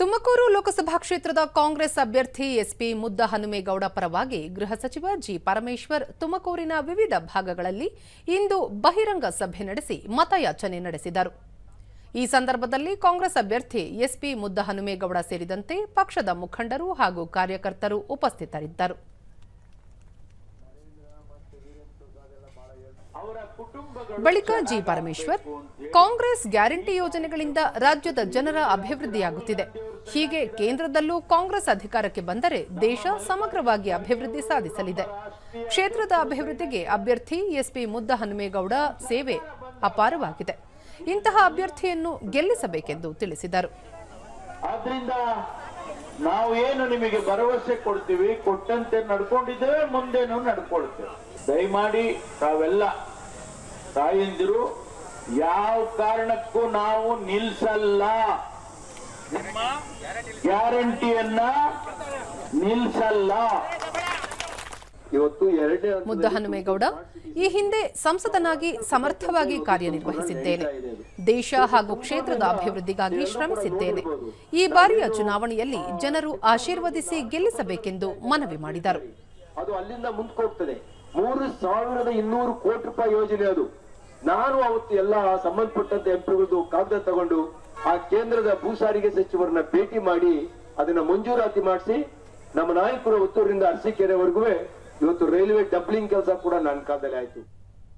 ತುಮಕೂರು ಲೋಕಸಭಾ ಕ್ಷೇತ್ರದ ಕಾಂಗ್ರೆಸ್ ಅಭ್ಯರ್ಥಿ ಎಸ್ಪಿ ಮುದ್ದ ಹನುಮೇಗೌಡ ಪರವಾಗಿ ಗೃಹ ಸಚಿವ ಜಿ ಪರಮೇಶ್ವರ್ ತುಮಕೂರಿನ ವಿವಿಧ ಭಾಗಗಳಲ್ಲಿ ಇಂದು ಬಹಿರಂಗ ಸಭೆ ನಡೆಸಿ ಮತಯಾಚನೆ ನಡೆಸಿದರು. ಈ ಸಂದರ್ಭದಲ್ಲಿ ಕಾಂಗ್ರೆಸ್ ಅಭ್ಯರ್ಥಿ ಎಸ್ಪಿ ಮುದ್ದ ಹನುಮೇಗೌಡ ಸೇರಿದಂತೆ ಪಕ್ಷದ ಮುಖಂಡರು ಹಾಗೂ ಕಾರ್ಯಕರ್ತರು ಉಪಸ್ಥಿತರಿದ್ದರು. ಬಳಿಕ ಜಿ ಪರಮೇಶ್ವರ್ ಕಾಂಗ್ರೆಸ್ ಗ್ಯಾರಂಟಿ ಯೋಜನೆಗಳಿಂದ ರಾಜ್ಯದ ಜನರ ಅಭಿವೃದ್ಧಿಯಾಗುತ್ತಿದೆ. ಹೀಗೆ ಕೇಂದ್ರದಲ್ಲೂ ಕಾಂಗ್ರೆಸ್ ಅಧಿಕಾರಕ್ಕೆ ಬಂದರೆ ದೇಶ ಸಮಗ್ರವಾಗಿ ಅಭಿವೃದ್ಧಿ ಸಾಧಿಸಲಿದೆ. ಕ್ಷೇತ್ರದ ಅಭಿವೃದ್ಧಿಗೆ ಅಭ್ಯರ್ಥಿ ಎಸ್ಪಿ ಮುದ್ದ ಹನುಮೇಗೌಡ ಸೇವೆ ಅಪಾರವಾಗಿದೆ. ಇಂತಹ ಅಭ್ಯರ್ಥಿಯನ್ನು ಗೆಲ್ಲಿಸಬೇಕೆಂದು ತಿಳಿಸಿದರು. ನಾವು ಏನು ನಿಮಗೆ ಭರವಸೆ ಕೊಡ್ತೀವಿ, ಕೊಟ್ಟಂತೆ ನಡ್ಕೊಂಡಿದ್ದೇವೆ, ಮುಂದೇನು ನಡ್ಕೊಳ್ತೇವೆ ದಯಮಾಡಿ ತಾವೆಲ್ಲ ತಾಯಂದಿರು ಯಾವ ಕಾರಣಕ್ಕೂ ನಾವು ನಿಲ್ಸಲ್ಲ. ಗ್ಯಾರಂಟಿಯನ್ನ ನಿಲ್ಸಲ್ಲ. ಇವತ್ತು ಎರಡನೇ ಹಂತದಲ್ಲಿ ಮುದ್ದ ಹನುಮೇಗೌಡ ಈ ಹಿಂದೆ ಸಂಸದನಾಗಿ ಸಮರ್ಥವಾಗಿ ಕಾರ್ಯನಿರ್ವಹಿಸಿದ್ದೇನೆ. ದೇಶ ಹಾಗೂ ಕ್ಷೇತ್ರದ ಅಭಿವೃದ್ಧಿಗಾಗಿ ಶ್ರಮಿಸಿದ್ದೇನೆ. ಈ ಬಾರಿಯ ಚುನಾವಣೆಯಲ್ಲಿ ಜನರು ಆಶೀರ್ವದಿಸಿ ಗೆಲ್ಲಿಸಬೇಕೆಂದು ಮನವಿ ಮಾಡಿದರು. ಅದು ಅಲ್ಲಿಂದ ಮುಂದೆ ಮೂರು ಸಾವಿರದ ಇನ್ನೂರು ಕೋಟಿ ರೂಪಾಯಿ ಯೋಜನೆ ಅದು. ನಾನು ಅವತ್ತು ಎಲ್ಲ ಸಂಬಂಧಪಟ್ಟಂತ ಎಂಪಿಗಳದ್ದು ಕಾಗದ ತಗೊಂಡು ಆ ಕೇಂದ್ರದ ಭೂ ಸಾರಿಗೆ ಸಚಿವರನ್ನ ಭೇಟಿ ಮಾಡಿ ಅದನ್ನ ಮಂಜೂರಾತಿ ಮಾಡಿಸಿ ನಮ್ಮ ನಾಯಕರು ಒತ್ತೂರಿಂದ ಅರಸೀಕೆರೆವರೆಗೂ ಇವತ್ತು ರೈಲ್ವೆ ಡಬ್ಲಿಂಗ್ ಕೆಲಸ ಕೂಡ ನನ್ನ ಕಾಲದಲ್ಲಿ ಆಯ್ತು.